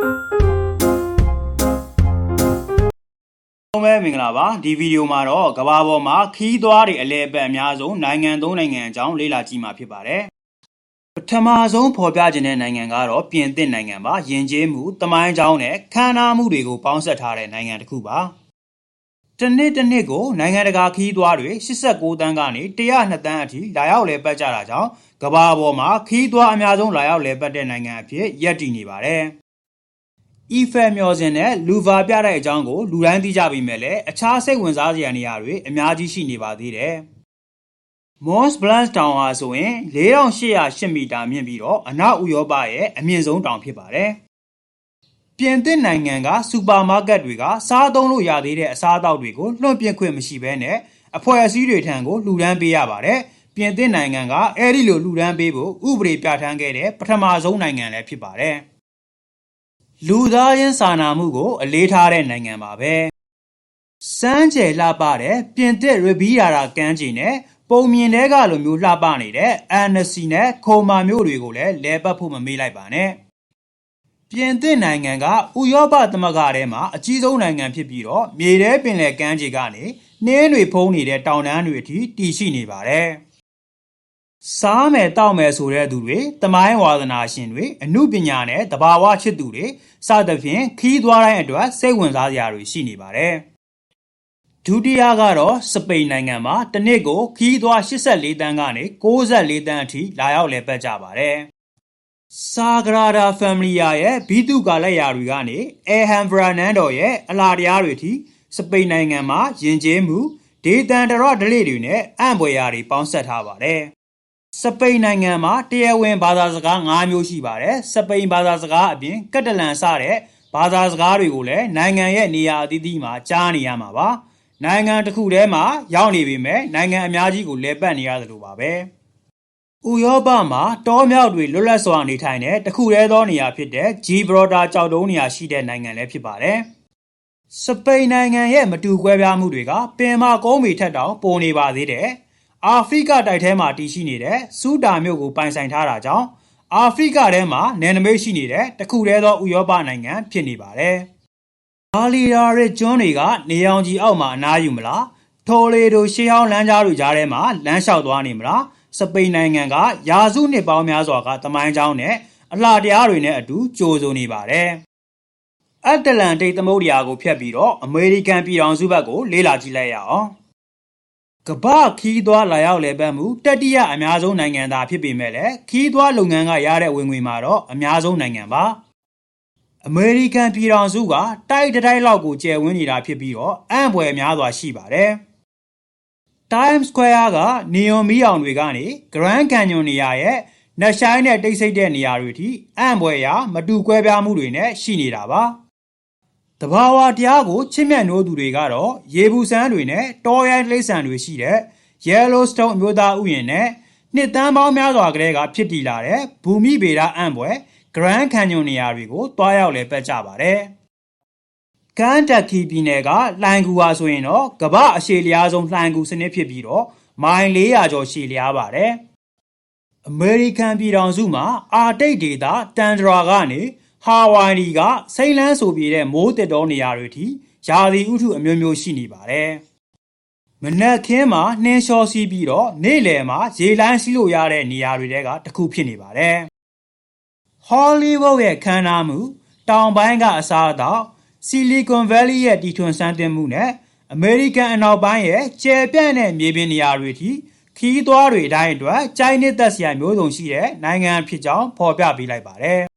အားလုံးပဲမင်္ဂလာပါဒီဗီဒီယိုမှာတော့ကမ္ဘာပေါ်မှာခီးသွားတွေအလဲအပတ်အများဆုံးနိုင်ငံသုံးနိုင်ငံအကြောင်းလေ့လာကြည့်မှာဖြစ်ပါတယ်ပထမဆုံးဖော်ပြခြင်းတဲ့နိုင်ငံကတော့ပြင်သစ်နိုင်ငံပါယဉ်ကျေးမှုတမိုင်းကြောင်းနဲ့ခန္ဓာမှုတွေကိုပေါင်းစပ်ထားတဲ့နိုင်ငံတစ်ခုပါတစ်နှစ်တစ်နှစ်ကိုနိုင်ငံတကာခီးသွားတွေ89တန်းကနေ102တန်းအထိလာရောက်လဲပတ်ကြတာကြောင့်ကမ္ဘာပေါ်မှာခီးသွားအများဆုံးလာရောက်လဲပတ်တဲ့နိုင်ငံအဖြစ်ရပ်တည်နေပါတယ် အီဖယ်မျော်စင်နဲ့လူဗာပြတဲ့အကြောင်းကိုလူတိုင်းသိကြပြီမဲ့လည်းအခြားစိတ်ဝင်စားစရာနေရာတွေအများကြီးရှိနေပါသေးတယ်။ Mont Blanc တောင်ဟာဆိုရင်4808မီတာမြင့်ပြီးတော့အနောက်ဥရောပရဲ့အမြင့်ဆုံးတောင်ဖြစ်ပါတယ်။ပြင်သစ်နိုင်ငံကစူပါမားကတ်တွေကစားသုံးလို့ရသေးတဲ့အစားအသောက်တွေကိုလွှင့်ပစ်ခွင့်မရှိဘဲနဲ့အဖွဲ့အစည်းတွေထံကိုလှူဒန်းပေးရပါတယ်။ပြင်သစ်နိုင်ငံကအဲဒီလိုလှူဒန်းပေးဖို့ဥပဒေပြဋ္ဌာန်းခဲ့တဲ့ပထမဆုံးနိုင်ငံလည်းဖြစ်ပါတယ်။ လူသားချင်းစာနာမှုကို အလေးထားတဲ့နိုင်ငံပါပဲစမ်းကြယ်လှပတဲ့ပြင်သစ်ရဘီယာရာကမ်းခြေနဲ့ပုံမြင်တဲ့ကလိုမျိုးလှပနေတဲ့အာနစီနဲ့ခိုမာမျိုးတွေကိုလည်းလဲပတ်ဖို့မမေ့လိုက်ပါနဲ့ပြင်သစ်နိုင်ငံကဥရောပသမဂ္ဂထဲမှာအကြီးဆုံးနိုင်ငံဖြစ်ပြီးတော့မြေထဲပင်လယ်ကမ်းခြေကနေနှင်းတွေဖုံးနေတဲ့တောင်တန်းတွေအထိတည်ရှိနေပါတယ် စားမယ်တောက်မယ်ဆိုတဲ့သူတွေတမိုင်းဝါသနာရှင်တွေအမှုပညာနဲ့တဘာဝချစ်သူတွေစသဖြင့်ခီးသွားတိုင်းအတွက်စိတ်ဝင်စားစရာတွေရှိနေပါတယ်ဒုတိယကတော့စပိန်နိုင်ငံမှာတစ်နှစ်ကိုခီးသွား84တန်းကနေ64တန်းအထိလာရောက်လည်ပတ်ကြပါတယ်ဆာဂရာဒါဖမ်မီလီယာရဲ့ဘီတုကာလက်ရာတွေကနေအဲဟန်ဗရာနန်ဒေါ်ရဲ့အလားတရားတွေထိစပိန်နိုင်ငံမှာယဉ်ကျေးမှုဒေသန္တရဒလိတွေနဲ့အံ့ဖွယ်ရာတွေပေါင်းစပ်ထားပါတယ် စပိန်နိုင်ငံမှာတရားဝင်ဘာသာစကား၅မျိုးရှိပါတယ်။စပိန်ဘာသာစကားအပြင်ကက်တလန်စတဲ့ဘာသာစကားတွေကိုလည်းနိုင်ငံရဲ့နေရာအသီးသီးမှာကြားနေရမှာပါ။နိုင်ငံတစ်ခုထဲမှာရောက်နေပြီမဲ့နိုင်ငံအများကြီးကိုလဲပတ်နေရတယ်လို့ပါပဲ။ဥရောပမှာတောမြောက်တွေလွတ်လပ်စွာနေထိုင်တဲ့တခုတည်းသောနေရာဖြစ်တဲ့ဂျီဘရော်တာကြောက်တုံးနေရာရှိတဲ့နိုင်ငံလည်းဖြစ်ပါတယ်။စပိန်နိုင်ငံရဲ့မတူကွဲပြားမှုတွေကပင်မကုန်းမီထက်တောင်ပိုနေပါသေးတယ်။ အာဖရိကတိုက်ထဲမှာတည်ရှိနေတဲ့စူတာမြို့ကိုပိုင်ဆိုင်ထားတာကြောင့်အာဖရိကထဲမှာနယ်နိမိတ်ရှိနေတဲ့တခုတည်းသောဥရောပနိုင်ငံဖြစ်နေပါတယ်။ဘာလီယာရဲ့ကျွန်းတွေကနေအောင်ကြီးအောက်မှာအနားယူမလား။ထိုလေတို့ရှေးဟောင်းလမ်းကြားတွေကြားထဲမှာလမ်းလျှောက်သွားနေမလား။စပိန်နိုင်ငံကယာစုနှစ်ပေါင်းများစွာကတမိုင်းကြောင်းနဲ့အလှတရားတွေနဲ့အတူကြိုးစုံနေပါတယ်။အတ္တလန်တိတ်သမုဒ္ဒရာကိုဖျက်ပြီးတော့အမေရိကန်ပြည်ထောင်စုဘက်ကိုလေ့လာကြည့်လိုက်ရအောင်။ ကမ္ဘာခီးသွားလာရောက်လဲပတ်မှုတတိယအများဆုံးနိုင်ငံသာဖြစ်ပေမဲ့လည်းခီးသွားလုပ်ငန်းကရတဲ့ဝင်ငွေမှာတော့အများဆုံးနိုင်ငံပါအမေရိကန်ပြည်ထောင်စုကတိုက်တိုက်လောက်ကိုကျယ်ဝန်းနေတာဖြစ်ပြီးတော့အံ့ဖွယ်များစွာရှိပါတယ် Times Square ကနေယွန်မီးအောင်တွေကနေ Grand Canyon နေရာရဲ့နှရှိုင်းနဲ့တိတ်ဆိတ်တဲ့နေရာတွေထိအံ့ဖွယ်ရာမတူကွဲပြားမှုတွေနဲ့ရှိနေတာပါ တဘာဝတရားကိုချစ်မြတ်နိုးသူတွေကတော့ရေဘူးစမ်းတွေနဲ့တောရိုင်းတိရစ္ဆာန်တွေရှိတဲ့ Yellowstone အမျိုးသားဥယျာဉ်နဲ့နှစ်တန်းပေါင်းများစွာကလေးကဖြစ်တည်လာတဲ့ဘူမိဗေဒအံ့ဘွယ် Grand Canyon နေရာတွေကိုတွားရောက်လဲပတ်ကြပါတယ်။ကန်တက်ခီပြည်နယ်ကလှိုင်ကူဟာဆိုရင်တော့ကမ္ဘာအရှည်လျားဆုံးလှိုင်ကူစနစ်ဖြစ်ပြီးတော့မိုင်400ကျော်ရှည်လျားပါတယ်။အမေရိကန်ပြည်ထောင်စုမှာအာတိတ်ဒေသတန်ဒရာကနေ ဟာဝိုင်ဒီကစိမ့်လန်းဆိုပြေတဲ့မိုးတစ်တော်နေရာတွေထိယာစီဥထုအမျိုးမျိုးရှိနေပါတယ်။မနက်ခင်းမှာနှင်းလျှောစီးပြီးတော့နေ့လယ်မှာရေလိုင်းစီးလို့ရတဲ့နေရာတွေတဲကတစ်ခုဖြစ်နေပါတယ်။ဟောလီဝုဒ်ရဲ့ခမ်းနားမှုတောင်ပိုင်းကအစားအသောက်ဆီလီကွန်ဗယ်လီရဲ့တီထွန်စမ်းသစ်မှုနဲ့အမေရိကန်အနောက်ပိုင်းရဲ့ကျယ်ပြန့်တဲ့မြေပြင်နေရာတွေထိခီးသွားတွေအတိုင်းအတွက်ကျိုင်းနစ်သက်စရာမျိုးစုံရှိတဲ့နိုင်ငံဖြစ်ကြောင်းဖော်ပြပေးလိုက်ပါတယ်